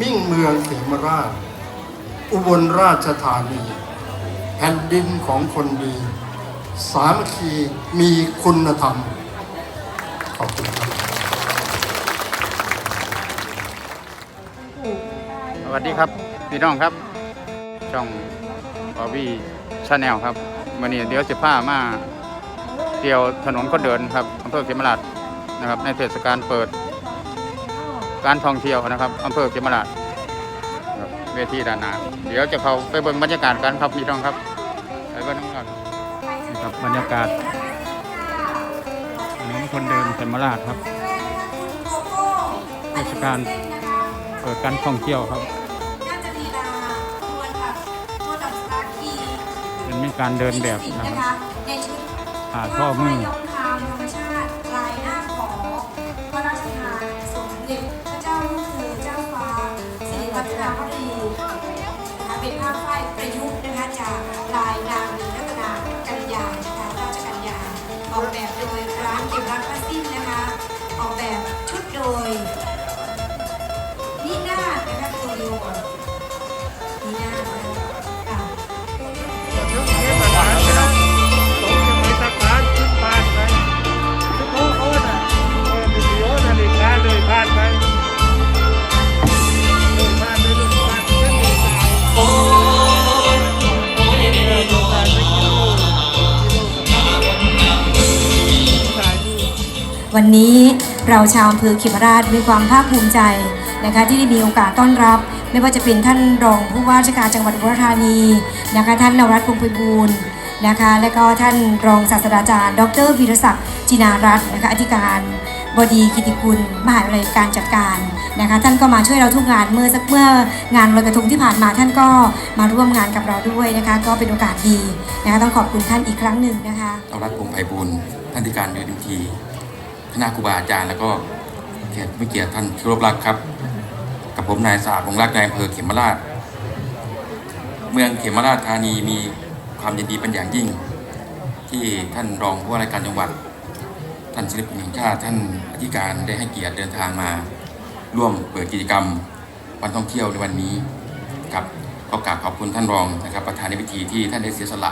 มิ่งเมืองศรีมราช อุบลราชธานี แผ่นดินของคนดี สามคีมีคุณธรรม ขอบคุณครับสวัสดีครับ พี่น้องครับ ช่องบอบี้ชาแนลครับวันนี้เดี๋ยวจะพามาเที่ยวถนนคนเดินครับอำเภอเขมราชนะครับ ในเทศกาลเปิด การท่องเที่ยวนะครับอำเภอเขมราชครับเวทีด้านหน้าเดี๋ยวจะเข้าไปเบิ่งบรรยากาศกันครับพี่น้องครับไปเบิ่งน้ำกันนี่ครับบรรยากาศถนนคนเดินเขมราชครับเทศกาลเปิดการท่องเที่ยวครับน่าจะลีลาทวนแบบทวนแบบสตาร์คีเป็นมีการเดินแบบนะครับในชุดผ่าท่อมือ เป็นภาพฝ้ายประยุกต์นะคะจากลายนางลีรัตนากัญญานะคะราชกัญญาออกแบบโดยร้านเก็บรักผ้าสิ้นนะคะ ออกแบบชุดโดย วันนี้เราชาวอำเภอเขมราชมีความภาคภูมิใจนะคะที่ได้มีโอกาสต้อนรับ ไม่ว่าจะเป็นท่านรองผู้ว่าราชการจังหวัดอุบลราชธานีนะคะท่านนวรัตน์พงษ์ไพบูลนะคะและก็ท่านรองศาสตราจารย์ ดรวีรศักดิ์จินารัตน์นะคะอธิการบดีกิติคุณมหาวิทยาลัยการจัดการนะคะท่านก็มาช่วยเราทุกงานเมื่อสักเมื่องานลอยกระทงที่ผ่านมาท่านก็มาร่วมงานกับเราด้วยนะคะก็เป็นโอกาสดีนะคะต้องขอบคุณท่านอีกครั้งหนึ่งนะคะเอารัฐพงไพบูลท่านธิการยูดีที คณะครูบาอาจารย์แล้วก็แขกผู้มีเกียรติท่านที่รพรักครับ กับผมนายสาพงรักนายอำเภอเขมราช เมืองเขมราชธานีมีความยินดีเป็นอย่างยิ่ง ที่ท่านรองผู้ว่าราชการจังหวัด ท่านศิลปินแห่งชาติท่านอธิการได้ให้เกียรติเดินทางมา ร่วมเปิดกิจกรรมวันท่องเที่ยวในวันนี้ครับก็กราบขอบคุณท่านรองนะครับประธานในพิธีที่ท่านได้เสียสละ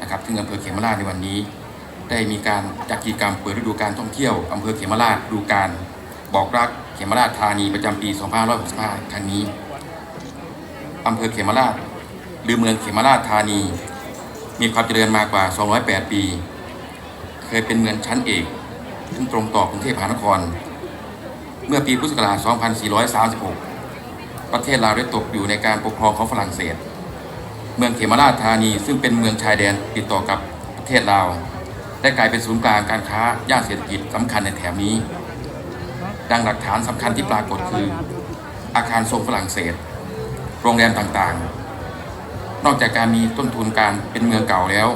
นะครับถึงอำเภอเขมราชในวันนี้ ได้มีการจัดกิจกรรมเปิดฤดูการท่องเที่ยวอำเภอเขมราชฤดูการบอกรักเขมราชธานีประจำปี 2565ครั้งนี้อำเภอเขมราชหรือเมืองเขมราชธานี มีความเจริญมากกว่า 208 ปี เคยเป็นเมืองชั้นเอกซึ่งตรงต่อกรุงเทพมหานคร เมื่อปีพุทธศักราช 2436 ประเทศลาวได้ตกอยู่ในการปกครองของฝรั่งเศส เมืองเขมราชธานีซึ่งเป็นเมืองชายแดนติดต่อกับประเทศลาว ได้กลายเป็นศูนย์กลางการค้าย่านเศรษฐกิจสำคัญในแถบนี้ ดังหลักฐานสำคัญที่ปรากฏคือ อาคารทรงฝรั่งเศส โรงแรมต่างๆ นอกจากการมีต้นทุนการเป็นเมืองเก่าแล้ว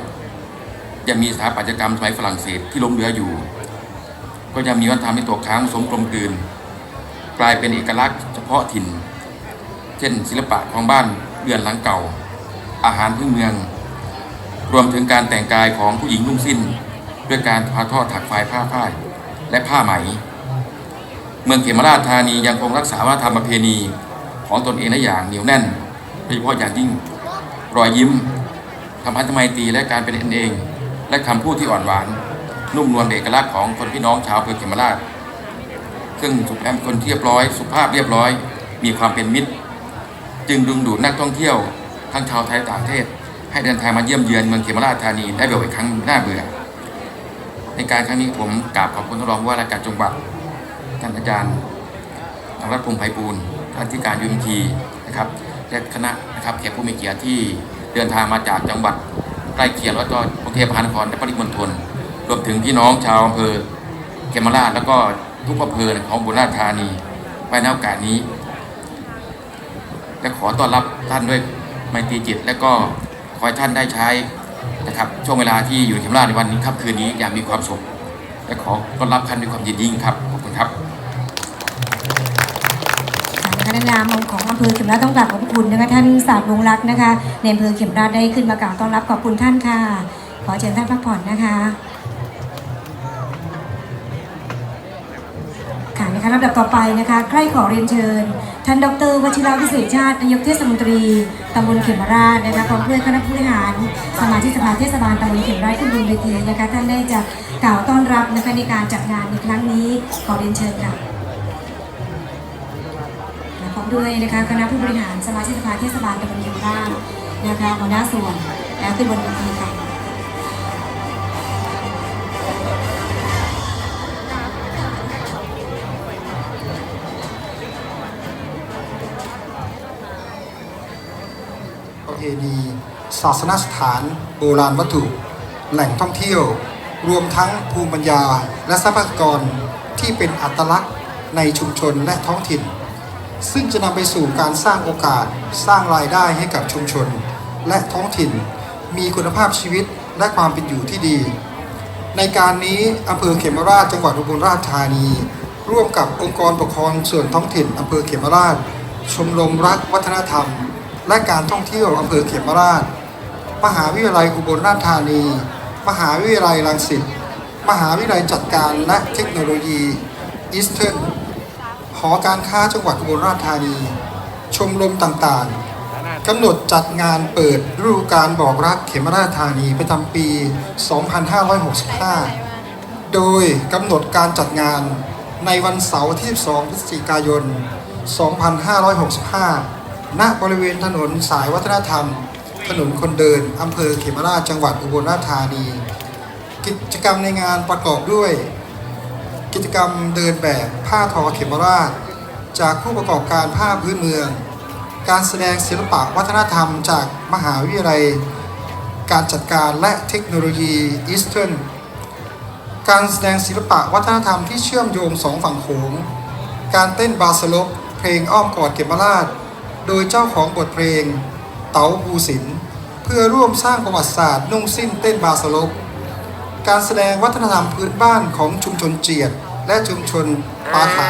ยังมีสถาปัตยกรรมสมัยฝรั่งเศสที่ล้มเหลืออยู่ ก็ยังมีวัฒนธรรมที่ตกค้างสมกลมกลืน กลายเป็นเอกลักษณ์เฉพาะถิ่น เช่น ศิลปะของบ้านเรือนหลังเก่า อาหารพื้นเมืองรวมถึงการแต่งกายของผู้หญิงนุ่งสิ้น ด้วยการพาทอดถักไฟผ้าฝ้ายและผ้าไหม เมืองเขมราชธานียังคงรักษาวัฒนธรรมประเพณีของตนเองได้อย่างเหนียวแน่นโดยเฉพาะอย่างยิ่งรอยยิ้มธรรมะไมตรีและการเป็นกันเอง และคำพูดที่อ่อนหวาน นุ่มนวลเอกลักษณ์ของคนพี่น้องชาวอำเภอเขมราช ซึ่งสุภาพคนเรียบร้อย สุภาพเรียบร้อย มีความเป็นมิตร จึงดึงดูดนักท่องเที่ยว ทั้งชาวไทยต่างประเทศ ให้เดินทางมาเยี่ยมเยือนเมืองเขมราชธานีได้แบบอีกครั้งน่าเบื่อ ในการครั้งนี้ผมกราบขอบคุณท่านรองผู้ว่าราชการจังหวัดท่านอาจารย์นรัตพงษ์ไพบูลท่านที่การยูมทีนะครับและคณะนะครับแขกผู้มีเกียรติที่เดินทางมาจากจังหวัดใกล้เคียงแล้วก็กรุงเทพมหานครและปริมณฑลรวมถึงพี่น้องชาวอำเภอเขมราชแล้วก็ทุกอำเภอของบุรีรัมย์ธานีไว้ในโอกาสนี้และขอต้อนรับท่านด้วยไมตรีจิต และก็ขอให้ท่านได้ใช้ นะครับช่วงเวลาที่อยู่เขมราชในวันนี้ครับคืนนี้อย่างมีความสุขและขอต้อนรับท่านด้วยความยินดีครับขอบคุณครับคณะนามของอำเภอเขมราชต้องกราบขอบคุณนะคะท่านศาสตร์วงรักนะคะในอำเภอเขมราชได้ขึ้นมากล่าวต้อนรับขอบคุณท่านค่ะ ขอเชิญท่านพักผ่อนนะคะค่ะ นะคะลำดับต่อไปนะคะใครขอเรียนเชิญ ท่านดรวชิระวิเศษชาตินายกเทศมนตรีตำบลเขมราชนะคะพร้อมด้วยคณะผู้บริหาร สมาชิกสภาเทศบาลตำบลเขมราชขึ้นบนเวทีนะคะท่านได้จะกล่าวต้อนรับนะคะในการจัดงานในครั้งนี้ขอเรียนเชิญค่ะและพร้อมด้วยนะคะคณะผู้บริหารสมาชิกสภาเทศบาลตำบลเขมราชนะคะหัวหน้าส่วนและขึ้นบนเวทีค่ะ ณี ศาสนสถาน โบราณวัตถุ แหล่งท่องเที่ยว รวมทั้งภูมิปัญญาและทรัพยากรที่เป็นอัตลักษณ์ในชุมชนและท้องถิ่น ซึ่งจะนำไปสู่การสร้างโอกาสสร้างรายได้ให้กับชุมชน และท้องถิ่น มีคุณภาพชีวิตและความเป็นอยู่ที่ดี ในการนี้อำเภอเขมราชจังหวัดอุบลราชธานี ร่วมกับองค์กรปกครองส่วนท้องถิ่นอำเภอเขมราชชมรมรักวัฒนธรรม และการท่องเที่ยวอำเภอเขมราช มหาวิทยาลัยอุบลราชธานี มหาวิทยาลัยรังสิต มหาวิทยาลัยจัดการและเทคโนโลยีอีสเทิร์นหอการค้าจังหวัดอุบลราชธานี ชมรมต่างๆ กำหนดจัดงานเปิดฤดูการบอกรักเขมราชธานีประจำปี 2565 โดยกำหนดการจัดงานในวันเสาร์ที่ 2 พฤศจิกายน 2565 ณบริเวณถนนสายวัฒนธรรม ถนนคนเดินอำเภอเขมราชจังหวัดอุบลราชธานี กิจกรรมในงานประกอบด้วย กิจกรรมเดินแบบผ้าทอเขมราช จากผู้ประกอบการผ้าพื้นเมือง การแสดงศิลปะวัฒนธรรม จากมหาวิทยาลัย การจัดการและเทคโนโลยีอีสเทิร์นการแสดงศิลปะวัฒนธรรมที่เชื่อมโยงสองฝั่งโขง การเต้นบาสลบเพลงอ้อมกอดเขมราช โดยเจ้าของบทเพลง เต๋าภูสิน เพื่อร่วมสร้างประวัติศาสตร์นุ่งสิ้นเต้นบาสลบการแสดงวัฒนธรรมพื้นบ้านของชุมชนเจียด และชุมชนปาถา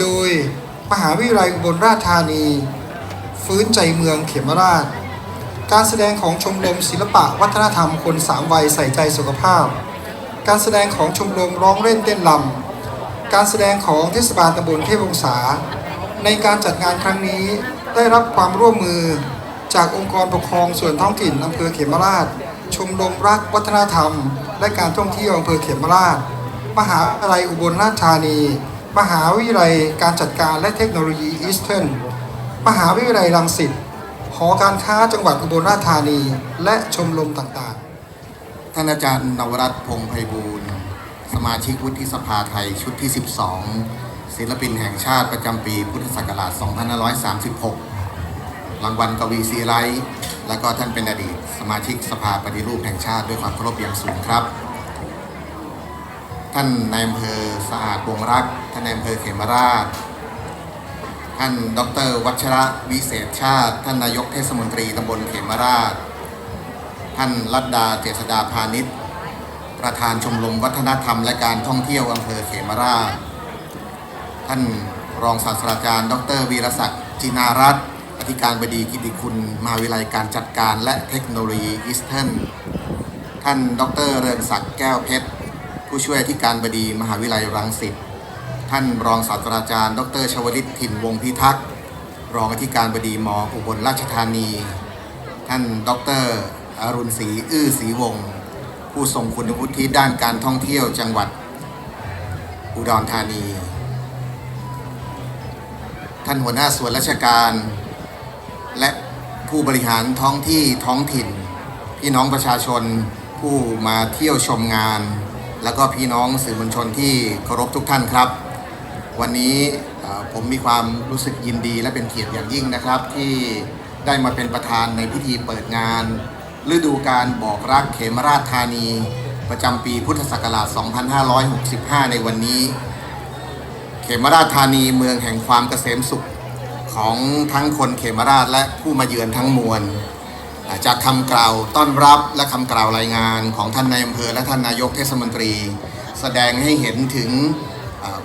โดยมหาวิทยาลัยอุบลราชธานี ฟื้นใจเมืองเขมราช การแสดงของชมรมศิลปะวัฒนธรรมคนสามวัยใส่ใจสุขภาพ การแสดงของชมรมร้องเล่นเต้นลำการแสดงของเทศบาลตำบลเทพวงศา ในการจัดงานครั้งนี้ได้รับความร่วมมือจากองค์กรปกครองส่วนท้องถิ่นอำเภอเขมราช ชมรมรักวัฒนธรรม และการท่องเที่ยวอำเภอเขมราช มหาวิทยาลัยอุบลราชธานี มหาวิทยาลัยการจัดการและเทคโนโลยีอีสเทิร์นมหาวิทยาลัยรังสิตหอการค้าจังหวัดอุบลราชธานี และชมรมต่างๆ ท่านอาจารย์นวรัตน์พงไพบูลสมาชิกวุฒิสภาไทยชุดที่ 12 ศิลปินแห่งชาติประจำปีพุทธศักราช 2536 รางวัลกวีซีไรและก็ท่านเป็นอดีต สมาชิกสภาปฏิรูปแห่งชาติด้วยความเคารพอย่างสูงครับ ท่านนายอำเภอสะอาดวงรัก ท่านนายอำเภอเขมราช ท่านดร วัชระวิเศษชาติ ท่านนายกเทศมนตรีตำบลเขมราช ท่านรัตดาเจษดาพาณิชย์ ประธานชมรมวัฒนธรรมและการท่องเที่ยวอำเภอเขมราช ท่านรองศาสตราจารย์ ดรวีรศักดิ์จินารัตน์อธิการบดีกิติคุณมหาวิทยาลัยการจัดการและเทคโนโลยีอีสเทิร์นท่าน ดรเริงศักดิ์แก้วเพชร ผู้ช่วยอธิการบดีมหาวิทยาลัยรังสิตท่านรองศาสตราจารย์ ดรชวลิตถิ่นวงพิทักษ์รองอธิการบดีมอุบลราชธานี ท่าน ดรอรุณศรีอื้อศรีวงศ์ผู้ทรงคุณวุฒิด้านการท่องเที่ยวจังหวัดอุดรธานี ท่านหัวหน้าส่วนราชการ และผู้บริหารท้องที่ท้องถิ่น พี่น้องประชาชนผู้มาเที่ยวชมงาน แล้วก็พี่น้องสื่อมวลชนที่เคารพทุกท่านครับ วันนี้ผมมีความรู้สึกยินดีและเป็นเกียรติอย่างยิ่งนะครับ ที่ได้มาเป็นประธานในพิธีเปิดงาน ฤดูการบอกรักเขมราชธานี ประจำปีพุทธศักราช 2565 ในวันนี้ เขมราชธานีเมืองแห่งความเกษมสุขของทั้งคนเขมราชและผู้มาเยือนทั้งมวลจากคำกล่าวต้อนรับและคำกล่าวรายงานของท่านนายอำเภอและท่านนายกเทศมนตรี แสดงให้เห็นถึง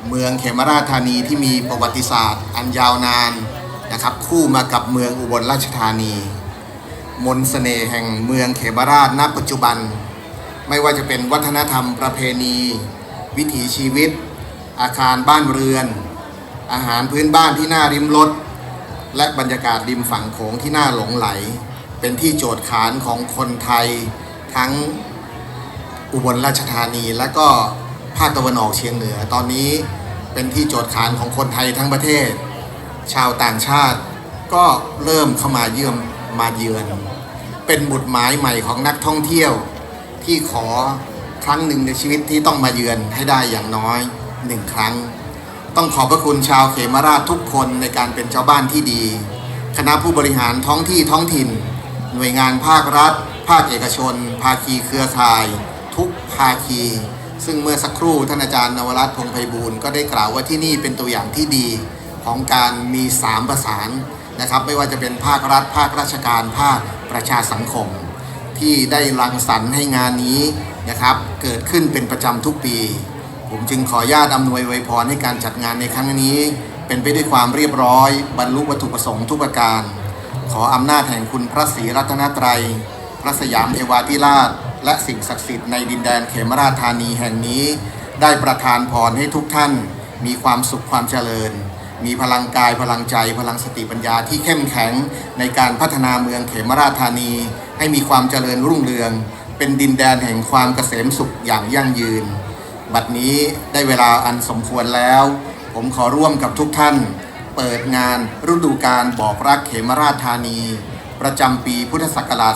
เมืองเขมราชธานีที่มีประวัติศาสตร์ อันยาวนานนะครับคู่มากับเมืองอุบลราชธานี มนต์เสน่ห์แห่งเมืองเขมราชณปัจจุบัน ไม่ว่าจะเป็นวัฒนธรรมประเพณี วิถีชีวิต อาคารบ้านเรือน อาหารพื้นบ้านที่น่าริมรสและบรรยากาศริมฝั่งโขงที่น่าหลงไหล เป็นที่โจทย์ขานของคนไทยทั้งอุบลราชธานีและก็ภาคตะวันออกเฉียงเหนือ ตอนนี้เป็นที่โจทย์ขานของคนไทยทั้งประเทศ ชาวต่างชาติก็เริ่มเข้ามาเยี่ยมมาเยือน เป็นหมุดหมายใหม่ของนักท่องเที่ยวที่ขอครั้งหนึ่งในชีวิตที่ต้องมาเยือนให้ได้อย่างน้อย หนึ่งครั้ง ต้องขอบพระคุณชาวเขมราชทุกคนในการเป็นเจ้าบ้านที่ดี คณะผู้บริหารท้องที่ท้องถิ่น หน่วยงานภาครัฐ ภาคเอกชน ภาคีเครือข่าย ทุกภาคี ซึ่งเมื่อสักครู่ท่านอาจารย์นวรัตน์พงไพบูลย์ก็ได้กล่าวว่าที่นี่เป็นตัวอย่างที่ดีของการมีสามประสานนะครับไม่ว่าจะเป็นภาครัฐ ภาคราชการ ภาคประชาสังคม ที่ได้รังสรรค์ให้งานนี้นะครับเกิดขึ้นเป็นประจำทุกปี ผมจึงขออนุญาตอำนวยอวยพรให้การจัดงานในครั้งนี้ เป็นไปด้วยความเรียบร้อย บรรลุวัตถุประสงค์ทุกประการ ขออำนาจแห่งคุณพระศรีรัตนตรัย พระสยามเทวาธิราช และสิ่งศักดิ์สิทธิ์ในดินแดนเขมราชธานีแห่งนี้ ได้ประทานพรให้ทุกท่าน มีความสุขความเจริญ มีพลังกายพลังใจ พลังสติปัญญาที่เข้มแข็งในการพัฒนาเมืองเขมราชธานี ให้มีความเจริญรุ่งเรือง เป็นดินแดนแห่งความเกษมสุขอย่างยั่งยืน บัดนี้ได้เวลาอันสมควรแล้ว ผมขอร่วมกับทุกท่าน เปิดงานฤดูการบอกรักเขมราชธานี ประจำปีพุทธศักราช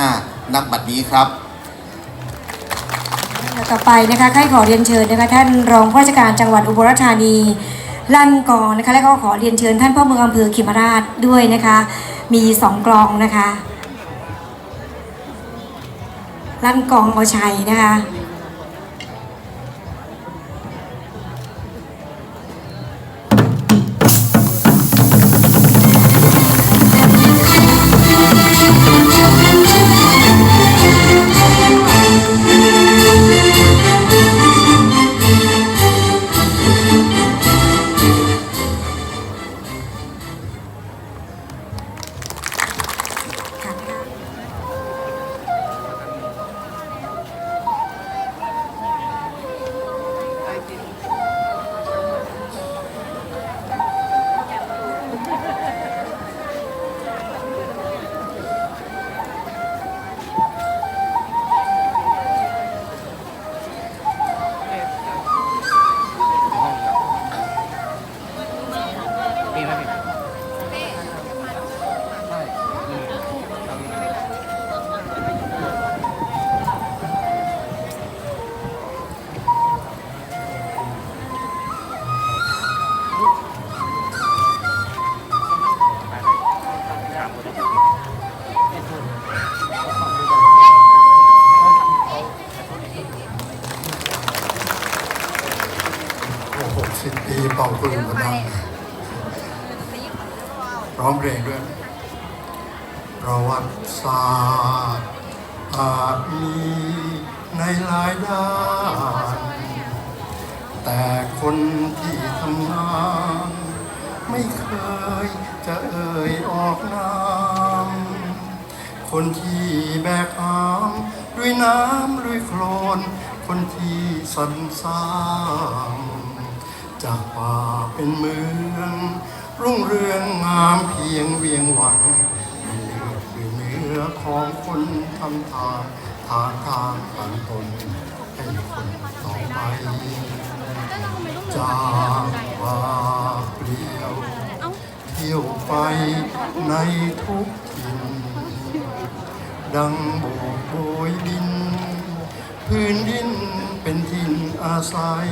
2565 นับบัดนี้ครับ ต่อไปนะคะใครขอเรียนเชิญนะคะท่านรองผู้ราชการจังหวัดอุบลราชธานีลั่นกองนะคะและก็ขอเรียนเชิญท่านพ่อเมืองอำเภอขิมราชด้วยนะคะ มีสองกลองนะคะลั่นกองเอาชัยนะคะ แต่คนที่ทำงาน ไม่เคยจะเอ่ยออกนามคนที่แบกหามด้วยน้ำด้วยโคลน คนที่สรรสร้างจากป่าเป็นเมือง รุ่งเรืองงามเพียงเวียงหวันมีเลือดอเนื้อของคนทำทานทานทางปันตนให้คนต่อไป จากป่าเปลี่ยว เที่ยวไปในทุกถิ่น ดังโบกโบยบิน พื้นดินเป็นถิ่นอาศัย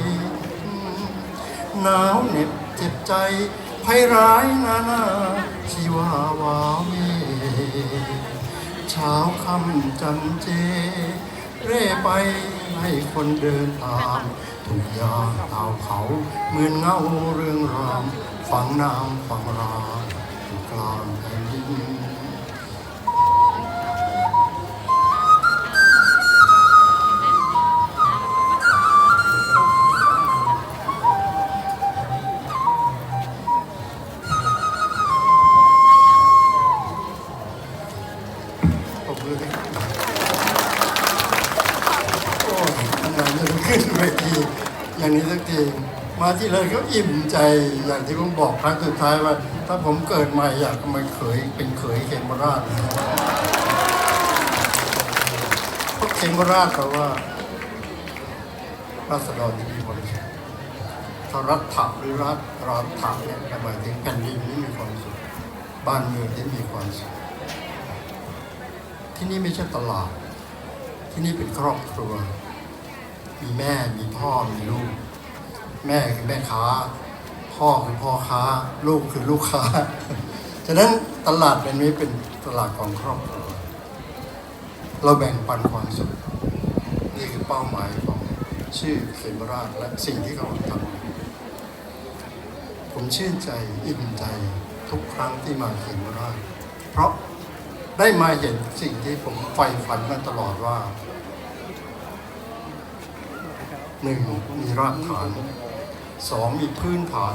หนาวเหน็บเจ็บใจภัยร้ายนานาชีวาวาเวเช้าค่ำจันเจ เร่ไปให้คนเดินตามทุกอย่างเต่าเขาเหมือนเงาเรื่องรามฝังน้ำฝังราอยู่กลางแผ่นดินปรบมือให้โอ้ย ทำงานจะขึ้นเวทีอยังนี้สักทีมาที่เลยก็อิ่มใจอย่างที่ผมบอกครั้งสุดท้ายว่า ถ้าผมเกิดใหม่อยากมาเขยเป็นเขยเขมราชเพราะเขมราชแปลว่าราษฎรที่มีความสุขถ้ารัฐะหรือรัฐรัฐะเนี่ยหมายถึงแผ่นดินที่มีความสุขบ้านเมืองที่มีความสุขที่นี่ไม่ใช่ตลาด ที่นี่เป็นครอบครัว มีแม่มีพ่อมีลูก แม่คือแม่ค้า พ่อคือพ่อค้า ลูกคือลูกค้า ฉะนั้นตลาดเป็นนี้เป็นตลาดของครอบครัวเราแบ่งปันความสุขนี่คือเป้าหมายของชื่อเขมราชและสิ่งที่เขาทำผมชื่นใจอิ่มใจทุกครั้งที่มาเขมราช เพราะได้มาเห็นสิ่งที่ผมใฝ่ฝันมาตลอดว่า หนึ่งมีรากฐานสองมีพื้นฐาน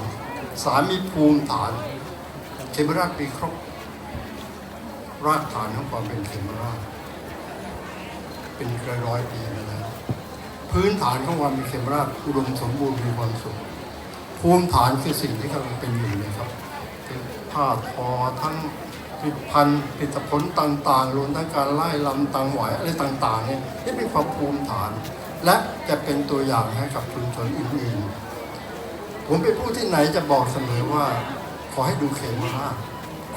สามมีภูมิฐานเขมราชมีครบ รากฐานของความเป็นเขมราช เป็นร้อยร้อยปีมาแล้วพื้นฐานของความเป็นเขมราชอุดมสมบูรณ์มีความสุขภูมิฐานคือสิ่งที่กำลังเป็นอยู่เนะครับคือผ้าทอทั้งผลิตภัณฑ์ผลิตผลต่างๆรวมทั้งการไล่ลำตังหวายอะไรต่าง ๆ เนี่ยนี่เป็นความภูมิฐาน และจะเป็นตัวอย่างให้กับชุมชนอื่นๆ ผมเป็นผู้ที่ไหนจะบอกเสมอว่า ขอให้ดูเขมราช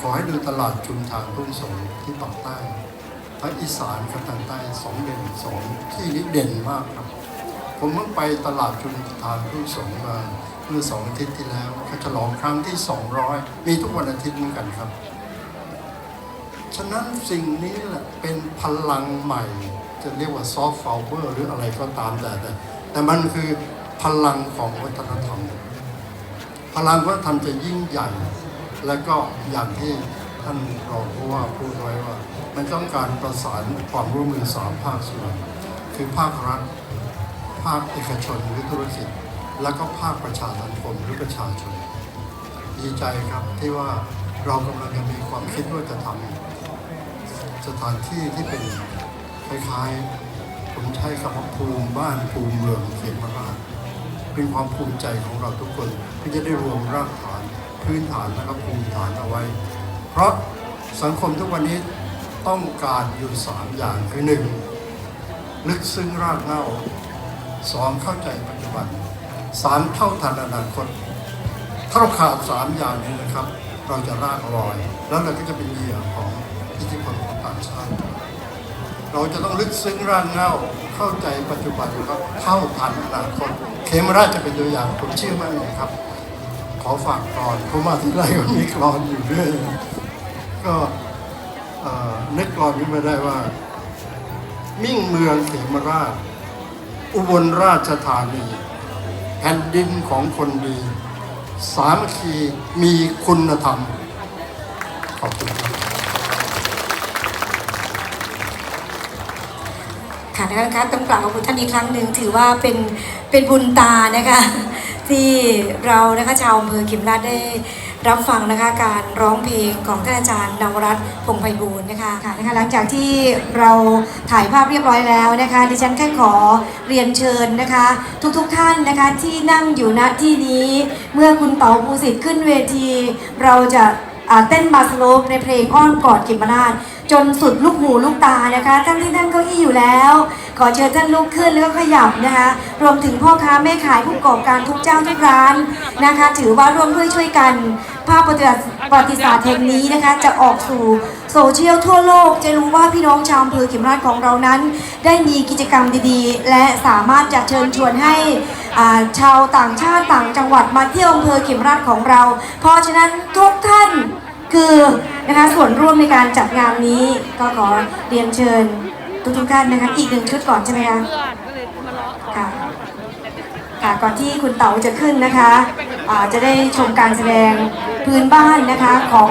ขอให้ดูตลาดชุมทางทุ่งสงที่ปากใต้ทั้งอีสานกับทางใต้สองเด่นสองที่นี้เด่นมากครับ ผมเพิ่งไปตลาดชุมทางทุ่งสงมาเมื่อสองอาทิตย์ที่แล้วเขาฉลองครั้งที่ 200 มีทุกวันอาทิตย์เหมือนกันครับ ฉะนั้นสิ่งนี้แหละเป็นพลังใหม่ จะเรียกว่าซอฟต์พาวเวอร์หรืออะไรก็ตามแต่แต่แต่มันคือพลังของวัฒนธรรม พลังวัฒนธรรมจะยิ่งใหญ่ และก็อย่างที่ท่านรองผู้ว่าพูดไว้ว่า มันต้องการประสานความร่วมมือสามภาคส่วน คือภาครัฐ ภาคเอกชนหรือธุรกิจ แล้วก็ภาคประชาสังคมหรือประชาชน ดีใจครับที่ว่าเรากำลังจะมีความคิดว่าจะทำสถานที่ที่เป็น คล้ายๆ ผมใช้คำว่าภูมิบ้านภูมิเมืองเขมาชเป็นความภูมิใจของเราทุกคนที่จะได้รวมรากฐานพื้นฐานและก็ภูมิฐานเอาไว้ เพราะสังคมทุกวันนี้ต้องการอยู่สามอย่างคือหนึ่งลึกซึ้งรากเหง้าสองเข้าใจปัจจุบันสามเท่าทันอนาคตถ้าเราขาดสามอย่างนี้นะครับ เราจะรากลอย แล้วเราก็จะเป็นเหยื่อของอิทธิพลของต่างชาติ เราจะต้องลึกซึ้งร่ากเงาเข้าใจปัจจุบันครับเข้าทันอนาคตเคมราชจะเป็นตัวอย่างผมเชื่อมั่นเลยครับ ขอฝากกรอนผมมาที่ไรก็มีกรอนอยู่เรื่อยก็เอ่อนึกกรอนขึ้นมาได้ว่า มิ่งเมืองเขมราช อุบลราชธานีแผ่นดินของคนดี สามัคคีมีคุณธรรม นะคะต้องกล่าวขอบคุณท่านอีกครั้งหนึ่งถือว่าเป็นเป็นบุญตานะคะที่เรานะคะชาวอำเภอเข็มราชได้รับฟังนะคะการร้องเพลงของท่านอาจารย์นวรัตน์พงไพบูลนะคะค่ะนะคะ หลังจากที่เราถ่ายภาพเรียบร้อยแล้วนะคะ ดิฉันแค่ขอเรียนเชิญนะคะ ทุกๆทท่านนะคะที่นั่งอยู่ณที่นี้ เมื่อคุณเต๋าภูสิทธิ์ขึ้นเวที เราจะเต้นบาสโลปในเพลงอ้อนกอดเขมราช จนสุดลูกหูลูกตานะคะท่านที่นั่งเก้าอี้อยู่แล้ว ขอเชิญท่านลุกขึ้นแล้วก็ขยับนะคะ รวมถึงพ่อค้าแม่ขายผู้ประกอบการทุกเจ้าทุกร้านนะคะ ถือว่าร่วมด้วยช่วยกัน ภาพประวัติศาสตร์แห่งนี้นะคะ จะออกสู่โซเชียลทั่วโลก จะรู้ว่าพี่น้องชาวอำเภอเขมราชของเรานั้น ได้มีกิจกรรมดีๆ และสามารถจะเชิญชวนให้ชาวต่างชาติต่างจังหวัดมาเที่ยวอำเภอเขมราชของเรา เพราะฉะนั้นทุกท่าน คือนะคะส่วนร่วมในการจัดงานนี้ก็ขอเรียนเชิญทุกทุกๆท่านนะคะอีกหนึ่งชุดก่อนใช่ไหมคะค่ะ ค่ะก่อนที่คุณเต๋าจะขึ้นนะคะอ่าจะได้ชมการแสดงพื้นบ้านนะคะของ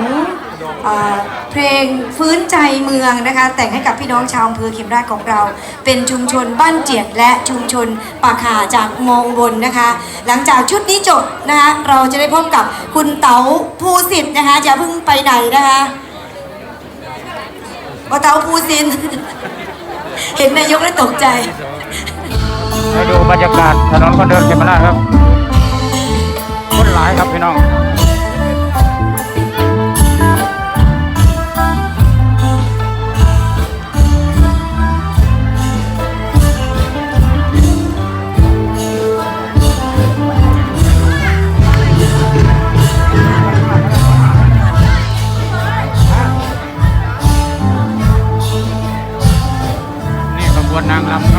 อเพลงฟื้นใจเมืองนะคะ แต่งให้กับพี่น้องชาวอำเภอเข็มราชของเรา เป็นชุมชนบ้านเจียดและชุมชนปากขาจากมองบนนะคะ หลังจากชุดนี้จบนะคะเราจะได้พบกับคุณเต๋าภูสิทธิ์นะคะจะเพิ่งไปไหนนะคะว่าเต๋าภูสิทธ์เห็นนายกแล้วตกใจ ให้ดูบรรยากาศถนนคนเดินเขมราชครับ คนหลายครับพี่น้องนี่ขบวนนางรำ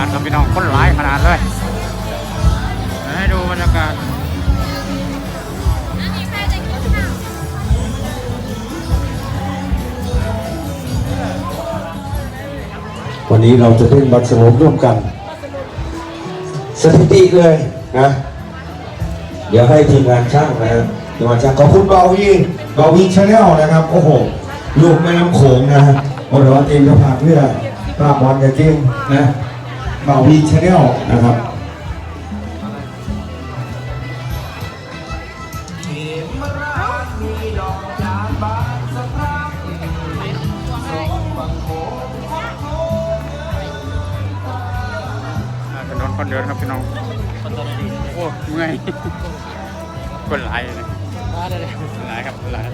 ากาศครับพี่น้องคนหลายขนาดเลยให้ดูบรรยากาศวันนี้เราจะเล่นบัตรสมบร่วมกัน สถิติเลยนะ เดี๋ยวให้ทีมงานช่างนะทีมงานช่างขอบคุณเบาวีเบาวีชาแนลนะครับ โอ้โหลูกแม่น้ำโขงนะฮะโอ้โหเองจะผ่านเพื่อปราบบอลกับเกมนะ บาวีชาแนลนะครับอ่าถนนคนเดินครับพี่น้องโอ้เมื่อยคนหลายเลยหลายครับหลาย